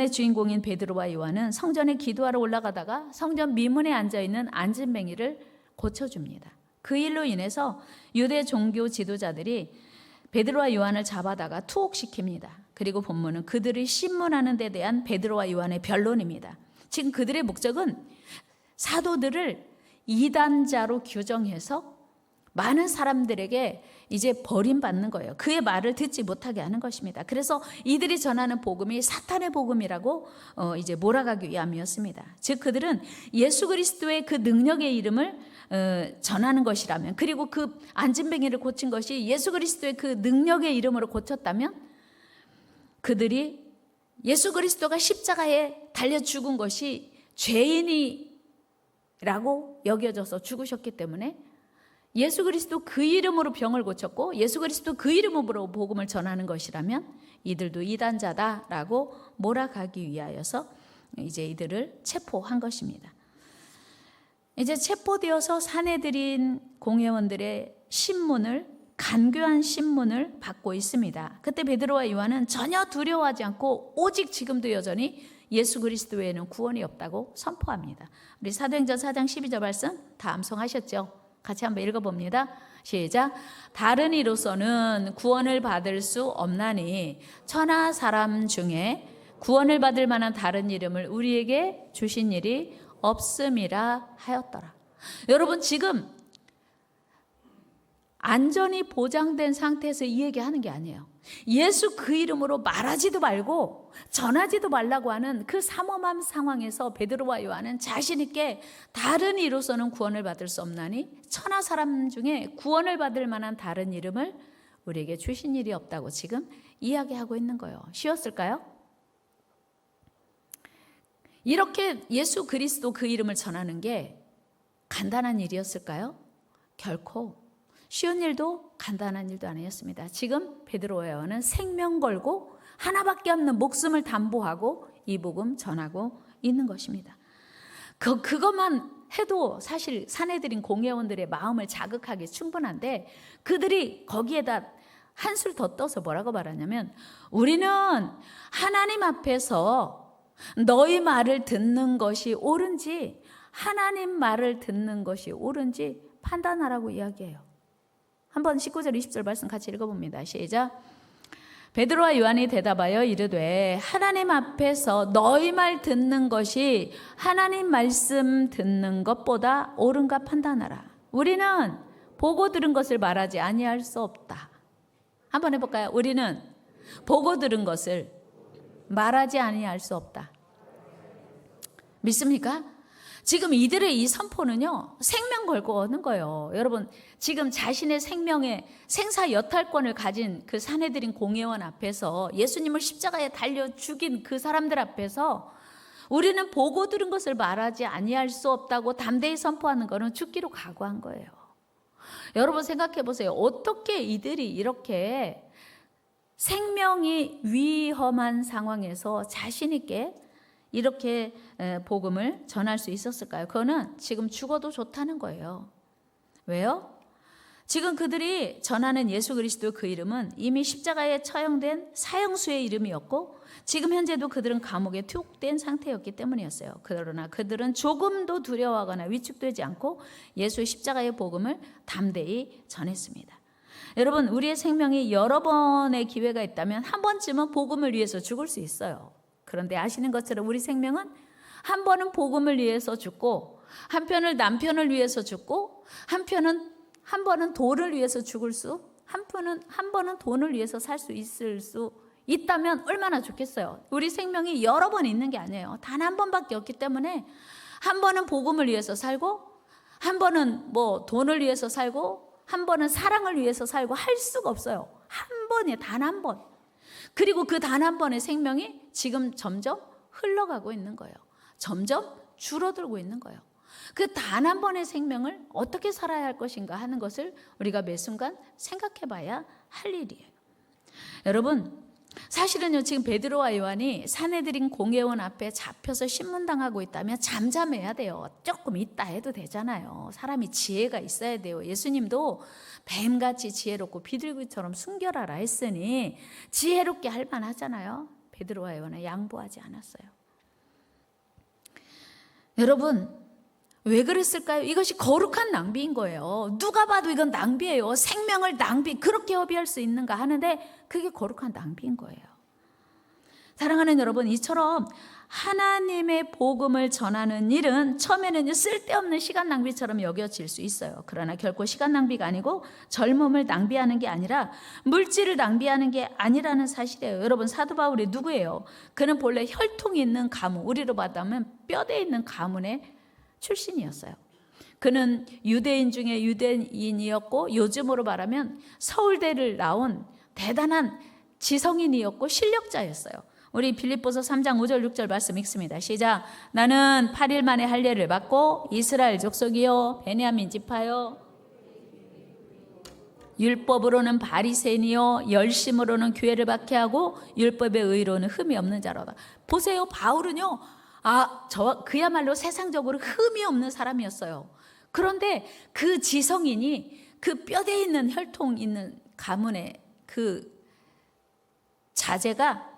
본문의 주인공인 베드로와 요한은 성전에 기도하러 올라가다가 성전 미문에 앉아 있는 안진뱅이를 고쳐줍니다. 그 일로 인해서 유대 종교 지도자들이 베드로와 요한을 잡아다가 투옥시킵니다. 그리고 본문은 그들을 신문하는 데 대한 베드로와 요한의 변론입니다. 지금 그들의 목적은 사도들을 이단자로 규정해서 많은 사람들에게 이제 버림받는 거예요. 그의 말을 듣지 못하게 하는 것입니다. 그래서 이들이 전하는 복음이 사탄의 복음이라고 어, 이제 몰아가기 위함이었습니다. 즉 그들은 예수 그리스도의 그 능력의 이름을 어, 전하는 것이라면 그리고 그 안진뱅이를 고친 것이 예수 그리스도의 그 능력의 이름으로 고쳤다면 그들이 예수 그리스도가 십자가에 달려 죽은 것이 죄인이라고 여겨져서 죽으셨기 때문에 예수 그리스도 그 이름으로 병을 고쳤고 예수 그리스도 그 이름으로 복음을 전하는 것이라면 이들도 이단자다라고 몰아가기 위하여서 이제 이들을 체포한 것입니다. 이제 체포되어서 사내들인 공회원들의 신문을 간교한 신문을 받고 있습니다. 그때 베드로와 요한은 전혀 두려워하지 않고 오직 지금도 여전히 예수 그리스도 외에는 구원이 없다고 선포합니다. 우리 사도행전 4장 12절 말씀 다 암송하셨죠? 같이 한번 읽어봅니다. 시작. 다른 이로서는 구원을 받을 수 없나니 천하 사람 중에 구원을 받을 만한 다른 이름을 우리에게 주신 일이 없음이라 하였더라. 여러분 지금 안전이 보장된 상태에서 이 얘기 하는 게 아니에요. 예수 그 이름으로 말하지도 말고 전하지도 말라고 하는 그 삼엄한 상황에서 베드로와 요한은 자신 있게 다른 이로서는 구원을 받을 수 없나니 천하 사람 중에 구원을 받을 만한 다른 이름을 우리에게 주신 일이 없다고 지금 이야기하고 있는 거예요. 쉬웠을까요? 이렇게 예수 그리스도 그 이름을 전하는 게 간단한 일이었을까요? 결코 쉬운 일도 간단한 일도 아니었습니다. 지금 요한은 생명 걸고 하나밖에 없는 목숨을 담보하고 이 복음 전하고 있는 것입니다. 그 그것만 해도 사실 사내들인 공회원들의 마음을 자극하기 충분한데 그들이 거기에다 한술 더 떠서 뭐라고 말하냐면 우리는 하나님 앞에서 너희 말을 듣는 것이 옳은지 하나님 말을 듣는 것이 옳은지 판단하라고 이야기해요. 한번 19절 20절 말씀 같이 읽어봅니다. 시작. 베드로와 요한이 대답하여 이르되 하나님 앞에서 너희 말 듣는 것이 하나님 말씀 듣는 것보다 옳은가 판단하라. 우리는 보고 들은 것을 말하지 아니할 수 없다. 한번 해볼까요? 우리는 보고 들은 것을 말하지 아니할 수 없다. 믿습니까? 지금 이들의 이 선포는요, 생명 걸고 하는 거예요. 여러분, 지금 자신의 생명의 생사 여탈권을 가진 그 사내들인 공회원 앞에서 예수님을 십자가에 달려 죽인 그 사람들 앞에서 우리는 보고 들은 것을 말하지 아니할 수 없다고 담대히 선포하는 것은 죽기로 각오한 거예요. 여러분 생각해 보세요. 어떻게 이들이 이렇게 생명이 위험한 상황에서 자신 있게 이렇게 복음을 전할 수 있었을까요? 그거는 지금 죽어도 좋다는 거예요. 왜요? 지금 그들이 전하는 예수 그리스도 그 이름은 이미 십자가에 처형된 사형수의 이름이었고 지금 현재도 그들은 감옥에 투옥된 상태였기 때문이었어요. 그러나 그들은 조금도 두려워하거나 위축되지 않고 예수의 십자가의 복음을 담대히 전했습니다. 여러분, 우리의 생명이 여러 번의 기회가 있다면 한 번쯤은 복음을 위해서 죽을 수 있어요. 그런데 아시는 것처럼 우리 생명은 한 번은 복음을 위해서 죽고 한편은 남편을 위해서 죽고 한편은 한 번은 돈을 위해서 죽을 수 한편은 한 번은 돈을 위해서 살 수 있을 수 있다면 얼마나 좋겠어요. 우리 생명이 여러 번 있는 게 아니에요. 단 한 번밖에 없기 때문에 한 번은 복음을 위해서 살고 한 번은 뭐 돈을 위해서 살고 한 번은 사랑을 위해서 살고 할 수가 없어요. 한 번에 단 한 번. 그리고 그 단 한 번의 생명이 지금 점점 흘러가고 있는 거예요. 점점 줄어들고 있는 거예요. 그 단 한 번의 생명을 어떻게 살아야 할 것인가 하는 것을 우리가 매 순간 생각해 봐야 할 일이에요. 여러분, 사실은요, 지금 베드로와 요한이 사내들인 공회원 앞에 잡혀서 신문당하고 있다면 잠잠해야 돼요. 조금 있다 해도 되잖아요. 사람이 지혜가 있어야 돼요. 예수님도 뱀같이 지혜롭고 비둘기처럼 순결하라 했으니 지혜롭게 할 만하잖아요. 베드로와 요한은 양보하지 않았어요. 여러분 왜 그랬을까요? 이것이 거룩한 낭비인 거예요. 누가 봐도 이건 낭비예요. 생명을 낭비 그렇게 허비할 수 있는가 하는데 그게 거룩한 낭비인 거예요. 사랑하는 여러분, 이처럼 하나님의 복음을 전하는 일은 처음에는 쓸데없는 시간 낭비처럼 여겨질 수 있어요. 그러나 결코 시간 낭비가 아니고 젊음을 낭비하는 게 아니라 물질을 낭비하는 게 아니라는 사실이에요. 여러분, 사도 바울이 누구예요? 그는 본래 혈통이 있는 가문, 우리로 말하면 뼈대 있는 가문의 출신이었어요. 그는 유대인 중에 유대인이었고 요즘으로 말하면 서울대를 나온 대단한 지성인이었고 실력자였어요. 우리 빌립보서 3장 5절 6절 말씀 읽습니다. 시작. 나는 8일 만에 할례를 받고 이스라엘 족속이요 베냐민 지파요 율법으로는 바리새인이요 열심으로는 교회를 박해하고 율법의 의로는 흠이 없는 자로다. 보세요. 바울은요. 아, 저 그야말로 세상적으로 흠이 없는 사람이었어요. 그런데 그 지성인이 그 뼈대 있는 혈통 있는 가문의 그 자제가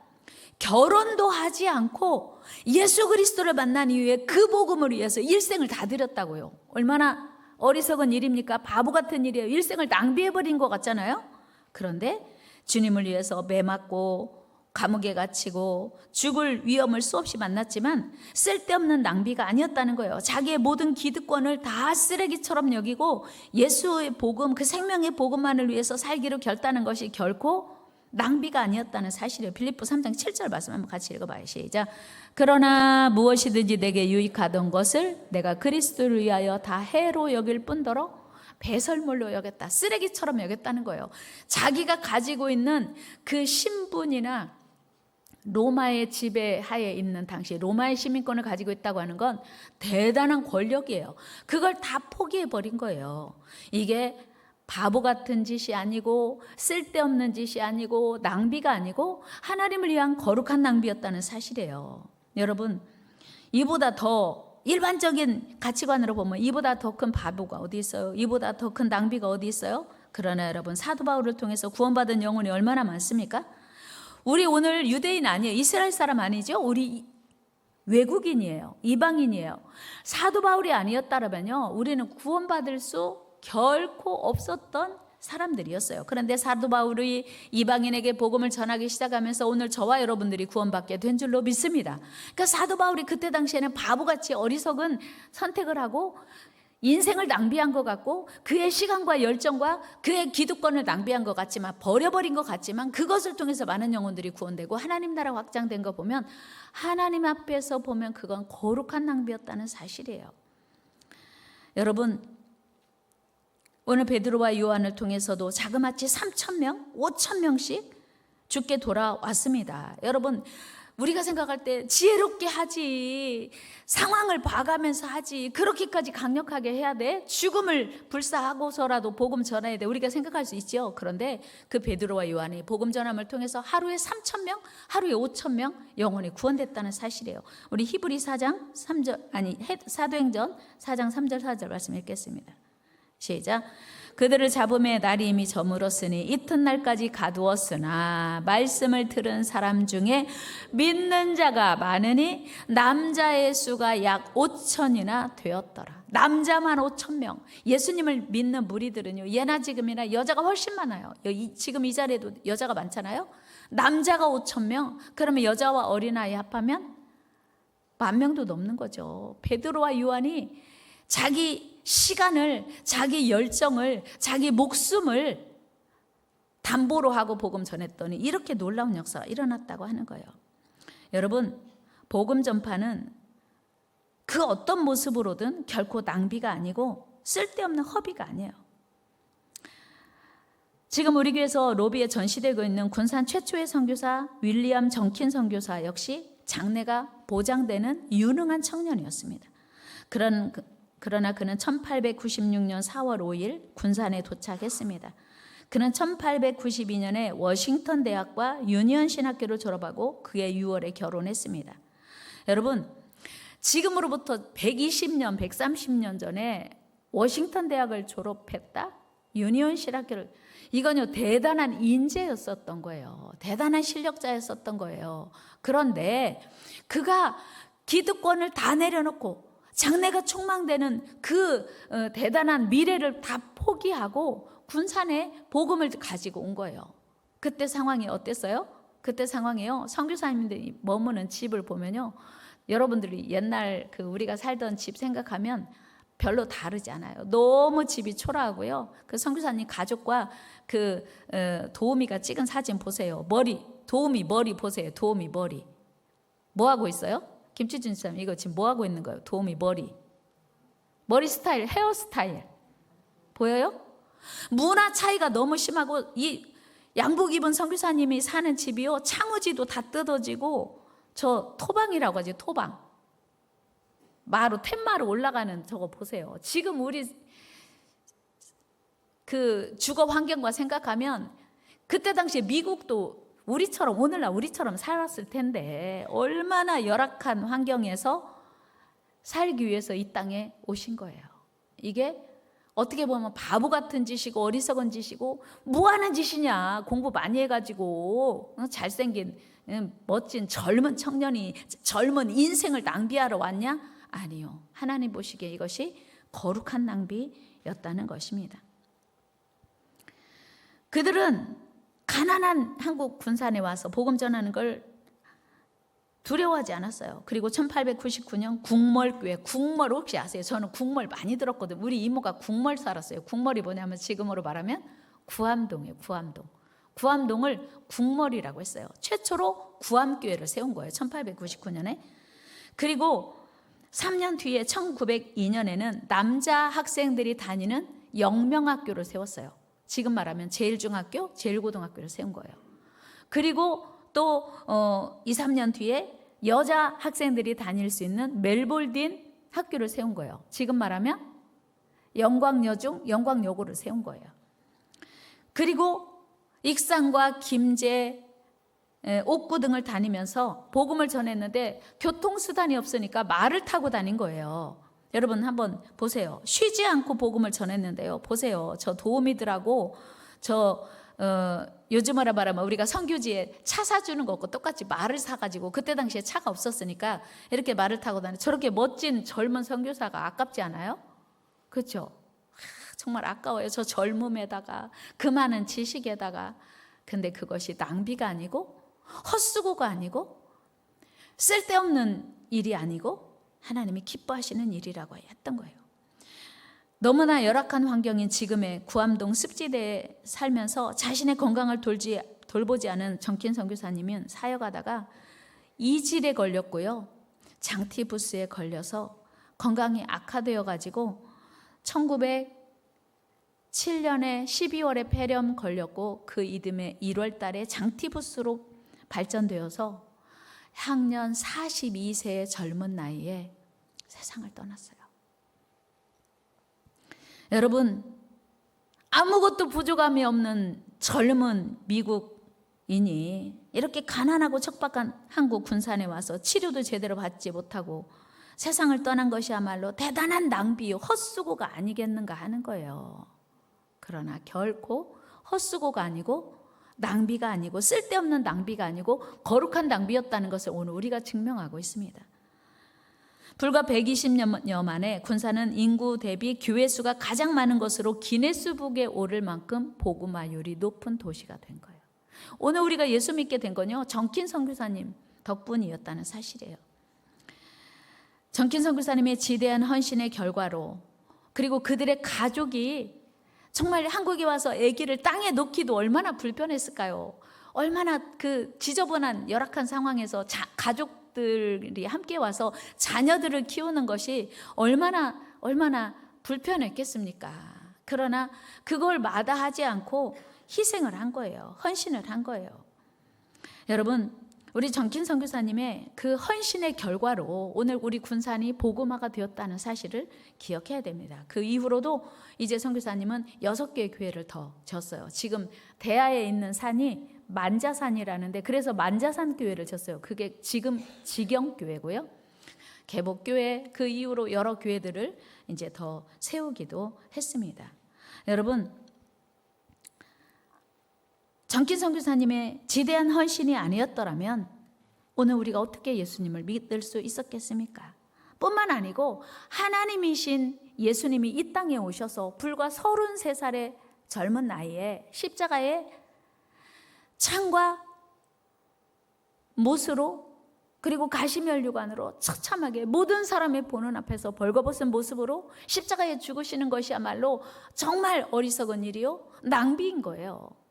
결혼도 하지 않고 예수 그리스도를 만난 이후에 그 복음을 위해서 일생을 다 드렸다고요. 얼마나 어리석은 일입니까? 바보 같은 일이에요. 일생을 낭비해버린 것 같잖아요. 그런데 주님을 위해서 매 맞고 감옥에 갇히고 죽을 위험을 수없이 만났지만 쓸데없는 낭비가 아니었다는 거예요. 자기의 모든 기득권을 다 쓰레기처럼 여기고 예수의 복음, 그 생명의 복음만을 위해서 살기로 결단한 것이 결코 낭비가 아니었다는 사실이에요. 빌립보 3장 7절 말씀 한번 같이 읽어봐요. 시작. 그러나 무엇이든지 내게 유익하던 것을 내가 그리스도를 위하여 다 해로 여길 뿐더러 배설물로 여겼다. 쓰레기처럼 여겼다는 거예요. 자기가 가지고 있는 그 신분이나 로마의 지배하에 있는 당시 로마의 시민권을 가지고 있다고 하는 건 대단한 권력이에요. 그걸 다 포기해 버린 거예요. 이게 바보 같은 짓이 아니고 쓸데없는 짓이 아니고 낭비가 아니고 하나님을 위한 거룩한 낭비였다는 사실이에요. 여러분, 이보다 더 일반적인 가치관으로 보면 이보다 더 큰 바보가 어디 있어요? 이보다 더 큰 낭비가 어디 있어요? 그러나 여러분 사도 바울을 통해서 구원받은 영혼이 얼마나 많습니까? 우리 오늘 유대인 아니에요. 이스라엘 사람 아니죠? 우리 외국인이에요. 이방인이에요. 사도 바울이 아니었다면요. 우리는 구원받을 수 결코 없었던 사람들이었어요. 그런데 사도 바울이 이방인에게 복음을 전하기 시작하면서 오늘 저와 여러분들이 구원받게 된 줄로 믿습니다. 그러니까 사도 바울이 그때 당시에는 바보같이 어리석은 선택을 하고 인생을 낭비한 것 같고 그의 시간과 열정과 그의 기득권을 낭비한 것 같지만 버려버린 것 같지만 그것을 통해서 많은 영혼들이 구원되고 하나님 나라 확장된 거 보면 하나님 앞에서 보면 그건 거룩한 낭비였다는 사실이에요. 여러분 오늘 베드로와 요한을 통해서도 자그마치 3천 명, 5천 명씩 죽게 돌아왔습니다. 여러분 우리가 생각할 때 지혜롭게 하지 상황을 봐가면서 하지 그렇게까지 강력하게 해야 돼? 죽음을 불사하고서라도 복음 전해야 돼? 우리가 생각할 수 있죠? 그런데 그 베드로와 요한이 복음 전함을 통해서 하루에 3천 명 하루에 5천 명 영혼이 구원됐다는 사실이에요. 우리 히브리 4장 3절 아니 사도행전 4장 3절 4절 말씀 읽겠습니다. 시작 그들을 잡음에 날이 이미 저물었으니 이튿날까지 가두었으나 말씀을 들은 사람 중에 믿는 자가 많으니 남자의 수가 약 5천이나 되었더라. 남자만 5천 명. 예수님을 믿는 무리들은요. 예나 지금이나 여자가 훨씬 많아요. 지금 이 자리에도 여자가 많잖아요. 남자가 5천 명. 그러면 여자와 어린아이 합하면 만 명도 넘는 거죠. 베드로와 요한이 자기 시간을, 자기 열정을, 자기 목숨을 담보로 하고 복음 전했더니 이렇게 놀라운 역사가 일어났다고 하는 거예요. 여러분, 복음 전파는 그 어떤 모습으로든 결코 낭비가 아니고 쓸데없는 허비가 아니에요. 지금 우리 교회에서 로비에 전시되고 있는 군산 최초의 선교사 윌리엄 정킨 선교사 역시 장래가 보장되는 유능한 청년이었습니다. 그런 그러나 그는 1896년 4월 5일 군산에 도착했습니다. 그는 1892년에 워싱턴 대학과 유니언 신학교를 졸업하고 그해 6월에 결혼했습니다. 여러분, 지금으로부터 120년, 130년 전에 워싱턴 대학을 졸업했다? 유니온 신학교를 이건요 대단한 인재였었던 거예요. 대단한 실력자였었던 거예요. 그런데 그가 기득권을 다 내려놓고 장래가 촉망되는 그 어, 대단한 미래를 다 포기하고 군산에 복음을 가지고 온 거예요. 그때 상황이 어땠어요? 그때 상황이요. 선교사님들이 머무는 집을 보면요. 여러분들이 옛날 그 우리가 살던 집 생각하면 별로 다르지 않아요. 너무 집이 초라하고요. 그 선교사님 가족과 그 어, 도우미가 찍은 사진 보세요. 머리 도우미 머리 보세요. 도우미 머리 뭐 하고 있어요? 김치준 쌤 이거 지금 뭐 하고 있는 거예요? 도우미 머리 머리 스타일 헤어 스타일 보여요? 문화 차이가 너무 심하고 이 양복 입은 선교사님이 사는 집이요 창호지도 다 뜯어지고 저 토방이라고 하지 토방 마루 텐마루 올라가는 저거 보세요. 지금 우리 그 주거 환경과 생각하면 그때 당시에 미국도 우리처럼 오늘날 우리처럼 살았을 텐데 얼마나 열악한 환경에서 살기 위해서 이 땅에 오신 거예요. 이게 어떻게 보면 바보 같은 짓이고 어리석은 짓이고 뭐 하는 짓이냐 공부 많이 해 가지고 어, 잘생긴 음, 멋진 젊은 청년이 젊은 인생을 낭비하러 왔냐? 아니요. 하나님 보시기에 이것이 거룩한 낭비였다는 것입니다. 그들은 가난한 한국 군산에 와서 복음 전하는 걸 두려워하지 않았어요. 그리고 1899년 국멀교회, 국멀 혹시 아세요? 저는 국멀 많이 들었거든요. 우리 이모가 국멀 살았어요. 국멀이 뭐냐면 지금으로 말하면 구암동이에요. 구암동. 구암동을 국멀이라고 했어요. 최초로 구암교회를 세운 거예요. 1899년에. 그리고 3년 뒤에 1902년에는 남자 학생들이 다니는 영명학교를 세웠어요. 지금 말하면 제일중학교, 제일고등학교를 세운 거예요. 그리고 또 어, 2, 3년 뒤에 여자 학생들이 다닐 수 있는 멜볼딘 학교를 세운 거예요. 지금 말하면 영광여중, 영광여고를 세운 거예요. 그리고 익산과 김제, 에, 옥구 등을 다니면서 복음을 전했는데 교통수단이 없으니까 말을 타고 다닌 거예요. 여러분 한번 보세요. 쉬지 않고 복음을 전했는데요. 보세요. 저 도우미들하고 저 어, 요즘으로 말하면 우리가 성교지에 차 사주는 거 없고 똑같이 말을 사가지고 그때 당시에 차가 없었으니까 이렇게 말을 타고 다니 저렇게 멋진 젊은 선교사가 아깝지 않아요? 그렇죠? 정말 아까워요. 저 젊음에다가 그 많은 지식에다가 근데 그것이 낭비가 아니고 헛수고가 아니고 쓸데없는 일이 아니고 하나님이 기뻐하시는 일이라고 했던 거예요. 너무나 열악한 환경인 지금의 구암동 습지대에 살면서 자신의 건강을 돌지, 돌보지 않은 정킨 선교사님은 사역하다가 이질에 걸렸고요. 장티부스에 걸려서 건강이 악화되어 가지고 1907년에 12월에 폐렴 걸렸고 그 이듬해 1월 달에 장티부스로 발전되어서 향년 42세의 젊은 나이에 세상을 떠났어요. 여러분, 아무것도 부족함이 없는 젊은 미국인이 이렇게 가난하고 척박한 한국 군산에 와서 치료도 제대로 받지 못하고 세상을 떠난 것이야말로 대단한 낭비, 헛수고가 아니겠는가 하는 거예요. 그러나 결코 헛수고가 아니고 낭비가 아니고 쓸데없는 낭비가 아니고 거룩한 낭비였다는 것을 오늘 우리가 증명하고 있습니다. 불과 120년 만에 군산은 인구 대비 교회 수가 가장 많은 것으로 기네스북에 오를 만큼 복음화율이 높은 도시가 된 거예요. 오늘 우리가 예수 믿게 된 건요. 정킨 선교사님 덕분이었다는 사실이에요. 정킨 선교사님의 지대한 헌신의 결과로 그리고 그들의 가족이 정말 한국에 와서 아기를 땅에 놓기도 얼마나 불편했을까요? 얼마나 그 지저분한 열악한 상황에서 자, 가족들이 함께 와서 자녀들을 키우는 것이 얼마나 얼마나 불편했겠습니까? 그러나 그걸 마다하지 않고 희생을 한 거예요. 헌신을 한 거예요. 여러분, 우리 정킨 선교사님의 그 헌신의 결과로 오늘 우리 군산이 복음화가 되었다는 사실을 기억해야 됩니다. 그 이후로도 이제 선교사님은 여섯 개의 교회를 더 졌어요. 지금 대하에 있는 산이 만자산이라는데 그래서 만자산 교회를 졌어요. 그게 지금 지경 교회고요. 개복 교회 그 이후로 여러 교회들을 이제 더 세우기도 했습니다. 여러분 정킨 선교사님의 지대한 헌신이 아니었더라면 오늘 우리가 어떻게 예수님을 믿을 수 있었겠습니까? 뿐만 아니고 하나님이신 예수님이 이 땅에 오셔서 불과 33살의 젊은 나이에 십자가에 창과 못으로 그리고 가시면류관으로 처참하게 모든 사람의 보는 앞에서 벌거벗은 모습으로 십자가에 죽으시는 것이야말로 정말 어리석은 일이요 낭비인 거예요.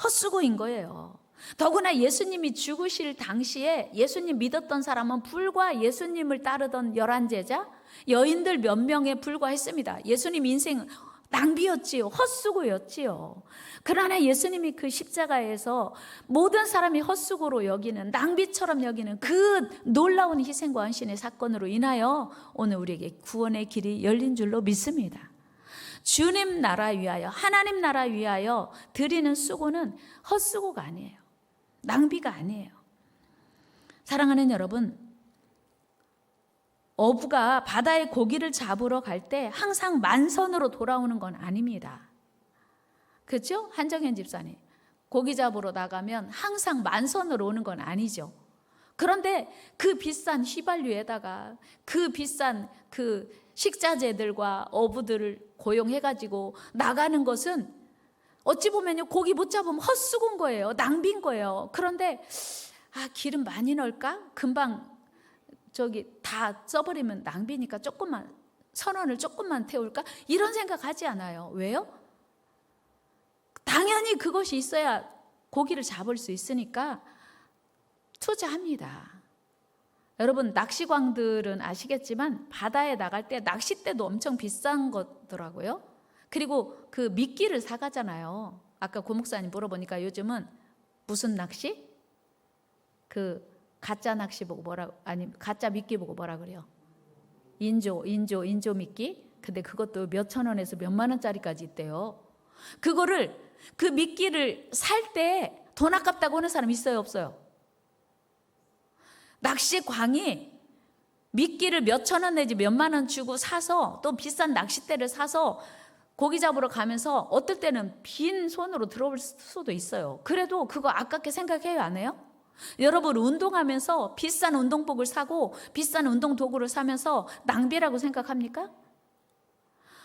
헛수고인 거예요. 더구나 예수님이 죽으실 당시에 예수님 믿었던 사람은 불과 예수님을 따르던 열한 제자 여인들 몇 명에 불과했습니다. 예수님 인생 낭비였지요. 헛수고였지요. 그러나 예수님이 그 십자가에서 모든 사람이 헛수고로 여기는 낭비처럼 여기는 그 놀라운 희생과 헌신의 사건으로 인하여 오늘 우리에게 구원의 길이 열린 줄로 믿습니다. 주님 나라 위하여 하나님 나라 위하여 드리는 수고는 헛수고가 아니에요. 낭비가 아니에요. 사랑하는 여러분, 어부가 바다에 고기를 잡으러 갈 때 항상 만선으로 돌아오는 건 아닙니다. 그렇죠? 한정현 집사님. 고기 잡으러 나가면 항상 만선으로 오는 건 아니죠. 그런데 그 비싼 휘발유에다가 그 비싼 그 식자재들과 어부들을 고용해가지고 나가는 것은 어찌 보면요 고기 못 잡으면 헛수고인 거예요 낭비인 거예요. 그런데 아 기름 많이 넣을까? 금방 저기 다 써버리면 낭비니까 조금만 선원을 조금만 태울까? 이런 생각 하지 않아요. 왜요? 당연히 그것이 있어야 고기를 잡을 수 있으니까 투자합니다. 여러분 낚시광들은 아시겠지만 바다에 나갈 때 낚싯대도 엄청 비싼 거더라고요. 그리고 그 미끼를 사가잖아요. 아까 고목사님 물어보니까 요즘은 무슨 낚시? 그 가짜 낚시 보고 뭐라 아니 가짜 미끼 보고 뭐라 그래요? 인조 인조 인조 미끼. 근데 그것도 몇천 원에서 몇만 원짜리까지 있대요. 그거를 그 미끼를 살 때 돈 아깝다고 하는 사람 있어요 없어요? 낚시광이 미끼를 몇 천 원 내지 몇만 원 주고 사서 또 비싼 낚싯대를 사서 고기 잡으러 가면서 어떨 때는 빈 손으로 들어올 수도 있어요. 그래도 그거 아깝게 생각해요, 안 해요? 여러분 운동하면서 비싼 운동복을 사고 비싼 운동 도구를 사면서 낭비라고 생각합니까?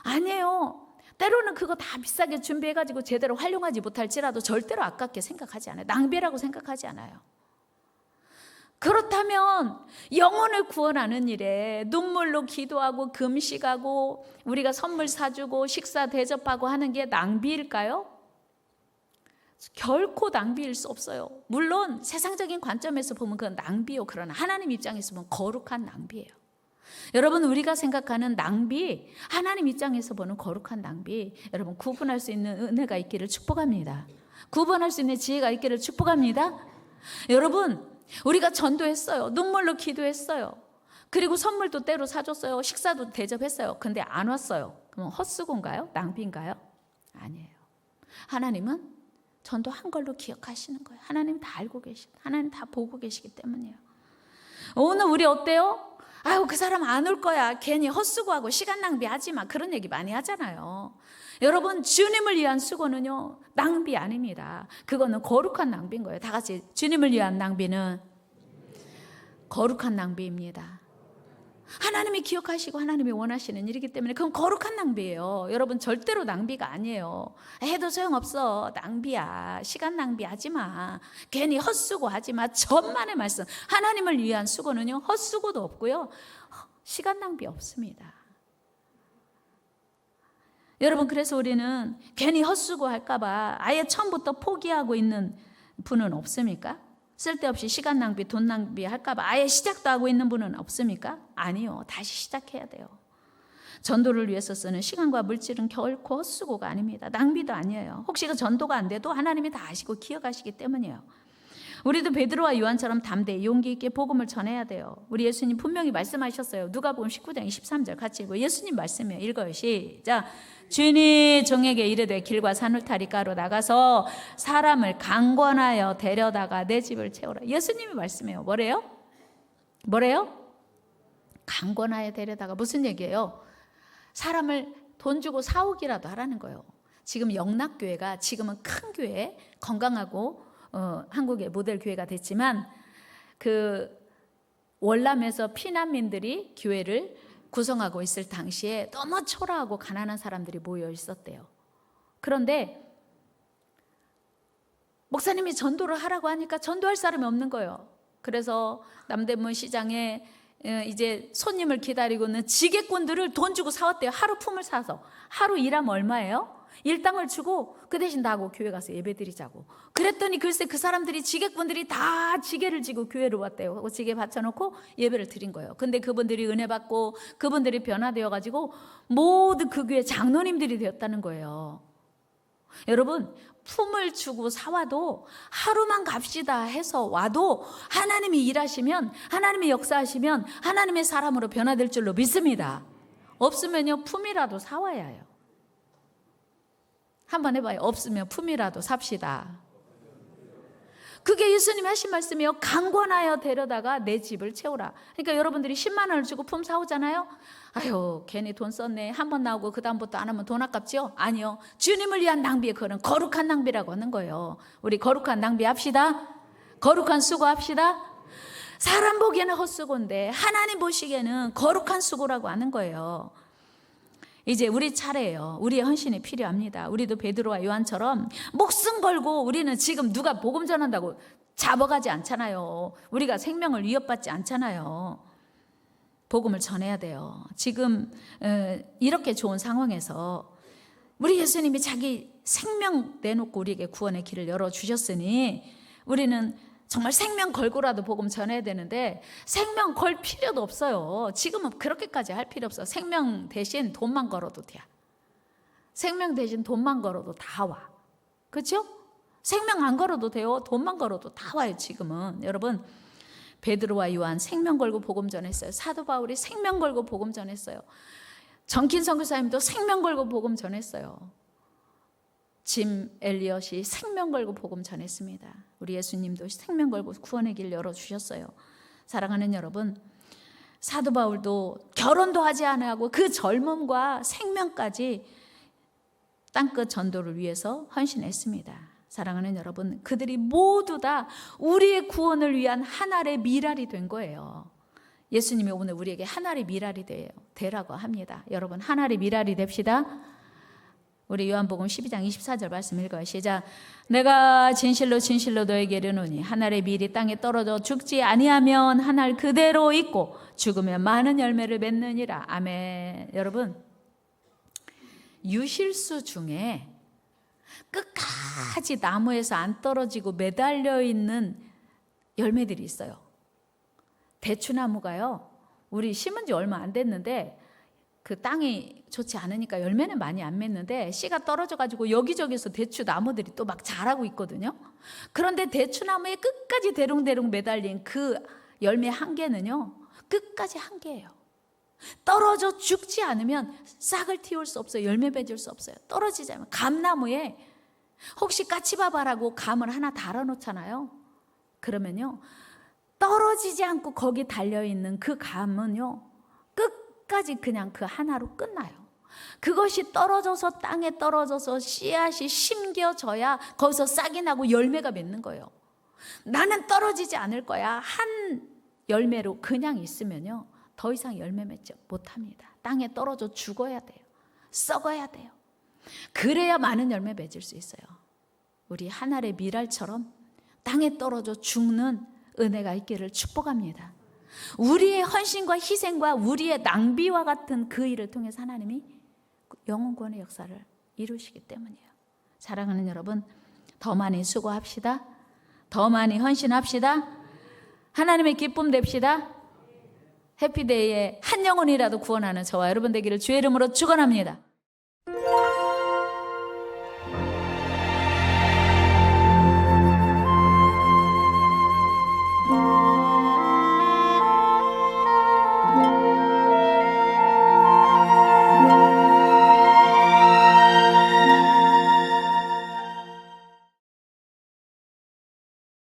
아니에요. 때로는 그거 다 비싸게 준비해가지고 제대로 활용하지 못할지라도 절대로 아깝게 생각하지 않아요. 낭비라고 생각하지 않아요. 그렇다면 영혼을 구원하는 일에 눈물로 기도하고 금식하고 우리가 선물 사주고 식사 대접하고 하는 게 낭비일까요? 결코 낭비일 수 없어요. 물론 세상적인 관점에서 보면 그건 낭비요. 그러나 하나님 입장에서 보면 거룩한 낭비예요. 여러분 우리가 생각하는 낭비 하나님 입장에서 보는 거룩한 낭비 여러분 구분할 수 있는 은혜가 있기를 축복합니다. 구분할 수 있는 지혜가 있기를 축복합니다. 여러분 우리가 전도했어요. 눈물로 기도했어요. 그리고 선물도 때로 사줬어요. 식사도 대접했어요. 근데 안 왔어요. 그럼 헛수고인가요? 낭비인가요? 아니에요. 하나님은 전도한 걸로 기억하시는 거예요. 하나님 다 알고 계시, 하나님 다 보고 계시기 때문이에요. 오늘 우리 어때요? 아유 그 사람 안 올 거야. 괜히 헛수고하고 시간 낭비하지 마. 그런 얘기 많이 하잖아요. 여러분 주님을 위한 수고는요 낭비 아닙니다. 그거는 거룩한 낭비인 거예요. 다 같이 주님을 위한 낭비는 거룩한 낭비입니다. 하나님이 기억하시고 하나님이 원하시는 일이기 때문에 그건 거룩한 낭비예요. 여러분 절대로 낭비가 아니에요. 해도 소용없어. 낭비야. 시간 낭비하지 마. 괜히 헛수고 하지 마. 천만의 말씀. 하나님을 위한 수고는요. 헛수고도 없고요. 시간 낭비 없습니다. 여러분 그래서 우리는 괜히 헛수고 할까봐 아예 처음부터 포기하고 있는 분은 없습니까? 쓸데없이 시간 낭비, 돈 낭비 할까봐 아예 시작도 하고 있는 분은 없습니까? 아니요. 다시 시작해야 돼요. 전도를 위해서 쓰는 시간과 물질은 결코 헛수고가 아닙니다. 낭비도 아니에요. 혹시 그 전도가 안 돼도 하나님이 다 아시고 기억하시기 때문이에요. 우리도 베드로와 요한처럼 담대 용기 있게 복음을 전해야 돼요. 우리 예수님 분명히 말씀하셨어요. 누가복음 19장 23절 같이 읽고 예수님 말씀이에요. 읽어요. 시작. 주인이 종에게 이르되 길과 산울타리가로 나가서 사람을 강권하여 데려다가 내 집을 채우라. 예수님이 말씀해요. 뭐래요? 뭐래요? 강권하여 데려다가 무슨 얘기예요? 사람을 돈 주고 사오기라도 하라는 거예요. 지금 영락교회가 지금은 큰 교회, 건강하고 어, 한국의 모델 교회가 됐지만 그 월남에서 피난민들이 교회를 구성하고 있을 당시에 너무 초라하고 가난한 사람들이 모여 있었대요. 그런데 목사님이 전도를 하라고 하니까 전도할 사람이 없는 거예요. 그래서 남대문 시장에 어, 이제 손님을 기다리고 는 지게꾼들을 돈 주고 사왔대요. 하루 품을 사서. 하루 일하면 얼마예요? 일당을 주고 그 대신 나하고 교회 가서 예배 드리자고. 그랬더니 글쎄 그 사람들이 지게꾼들이 다 지게를 지고 교회로 왔대요. 하고 지게 받쳐놓고 예배를 드린 거예요. 근데 그분들이 은혜 받고 그분들이 변화되어 가지고 모두 그 교회 장로님들이 되었다는 거예요. 여러분 품을 주고 사와도 하루만 갑시다 해서 와도 하나님이 일하시면 하나님이 역사하시면 하나님의 사람으로 변화될 줄로 믿습니다. 없으면요 품이라도 사와야 해요. 한번 해봐요. 없으면 품이라도 삽시다. 그게 예수님이 하신 말씀이요. 강권하여 데려다가 내 집을 채우라. 그러니까 여러분들이 10만 원을 주고 품 사오잖아요. 아유, 괜히 돈 썼네. 한 번 나오고 그 다음부터 안 하면 돈 아깝지요? 아니요. 주님을 위한 낭비에 그런 거룩한 낭비라고 하는 거예요. 우리 거룩한 낭비 합시다. 거룩한 수고 합시다. 사람 보기에는 헛수고인데 하나님 보시기에는 거룩한 수고라고 하는 거예요. 이제 우리 차례예요. 우리의 헌신이 필요합니다. 우리도 베드로와 요한처럼 목숨 걸고 우리는 지금 누가 복음 전한다고 잡아가지 않잖아요. 우리가 생명을 위협받지 않잖아요. 복음을 전해야 돼요. 지금 어, 이렇게 좋은 상황에서 우리 예수님이 자기 생명 내놓고 우리에게 구원의 길을 열어 주셨으니 우리는 정말 생명 걸고라도 복음 전해야 되는데 생명 걸 필요도 없어요. 지금은 그렇게까지 할 필요 없어. 생명 대신 돈만 걸어도 돼. 생명 대신 돈만 걸어도 다 와. 그렇죠? 생명 안 걸어도 돼요. 돈만 걸어도 다 와요. 지금은 여러분 베드로와 요한 생명 걸고 복음 전했어요. 사도 바울이 생명 걸고 복음 전했어요. 정킨 선교사님도 생명 걸고 복음 전했어요. 짐 엘리엇이 생명 걸고 복음 전했습니다. 우리 예수님도 생명 걸고 구원의 길 열어 주셨어요. 사랑하는 여러분, 사도 바울도 결혼도 하지 않고 그 젊음과 생명까지 땅끝 전도를 위해서 헌신했습니다. 사랑하는 여러분, 그들이 모두 다 우리의 구원을 위한 하나의 미랄이 된 거예요. 예수님이 오늘 우리에게 하나의 미랄이 돼요. 되라고 합니다. 여러분, 하나의 미랄이 됩시다. 우리 요한복음 12장 24절 말씀 읽어요. 시작. 내가 진실로 진실로 너에게 이르노니 하늘의 밀이 땅에 떨어져 죽지 아니하면 하늘 그대로 있고 죽으면 많은 열매를 맺느니라. 아멘. 여러분 유실수 중에 끝까지 나무에서 안 떨어지고 매달려 있는 열매들이 있어요. 대추나무가요. 우리 심은 지 얼마 안 됐는데 그 땅이 좋지 않으니까 열매는 많이 안 맺는데 씨가 떨어져 가지고 여기저기서 대추 나무들이 또 막 자라고 있거든요. 그런데 대추 나무에 끝까지 대롱대롱 매달린 그 열매 한 개는요. 끝까지 한 개예요. 떨어져 죽지 않으면 싹을 틔울 수 없어요. 열매 맺을 수 없어요. 떨어지지 않으면 감나무에 혹시 까치바바라고 감을 하나 달아 놓잖아요. 그러면요. 떨어지지 않고 거기 달려 있는 그 감은요. 끝까지 그냥 그 하나로 끝나요. 그것이 떨어져서 땅에 떨어져서 씨앗이 심겨져야 거기서 싹이 나고 열매가 맺는 거예요. 나는 떨어지지 않을 거야. 한 열매로 그냥 있으면요. 더 이상 열매 맺지 못합니다. 땅에 떨어져 죽어야 돼요. 썩어야 돼요. 그래야 많은 열매 맺을 수 있어요. 우리 하늘의 미랄처럼 땅에 떨어져 죽는 은혜가 있기를 축복합니다. 우리의 헌신과 희생과 우리의 낭비와 같은 그 일을 통해서 하나님이 영혼권의 역사를 이루시기 때문이에요. 사랑하는 여러분, 더 많이 수고합시다. 더 많이 헌신합시다. 하나님의 기쁨 됩시다. 해피데이에 한 영혼이라도 구원하는 저와 여러분 되기를 주의 이름으로 축원합니다.